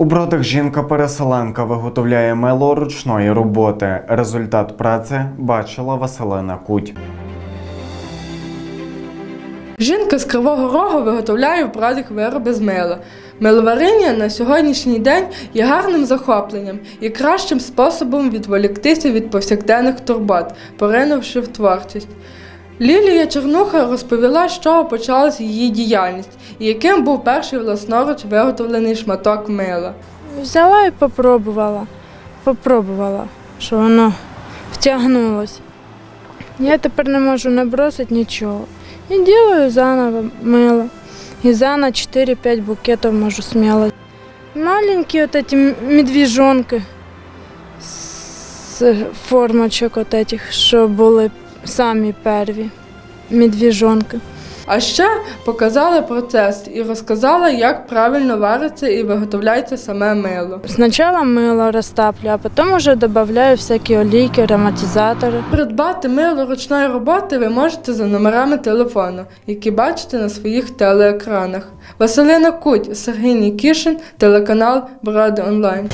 У бродах жінка-переселенка виготовляє мило ручної роботи. Результат праці бачила Василина Куть. Жінка з Кривого Рогу виготовляє в брадах вироби з мила. Миловаріння на сьогоднішній день є гарним захопленням і кращим способом відволіктися від повсякденних турбот, поринувши в творчість. Лілія Чернуха розповіла, з чого почалась її діяльність і яким був перший власноруч виготовлений шматок мила. Взяла і попробувала. Попробувала, що воно втягнулося. Я тепер не можу не бросити нічого. І ділаю заново мило. І заново 4-5 букетів можу сміло. Маленькі от медвіжонки з формочок от этих, що були самі перві. Медвіжонки. А ще показала процес і розказала, як правильно вариться і виготовляється саме мило. Спочатку мило розтаплю, а потім вже додаю всякі олійки, ароматизатори. Придбати мило ручної роботи ви можете за номерами телефону, які бачите на своїх телеекранах. Василина Куть, Сергій Нікішин, телеканал Бради Онлайн.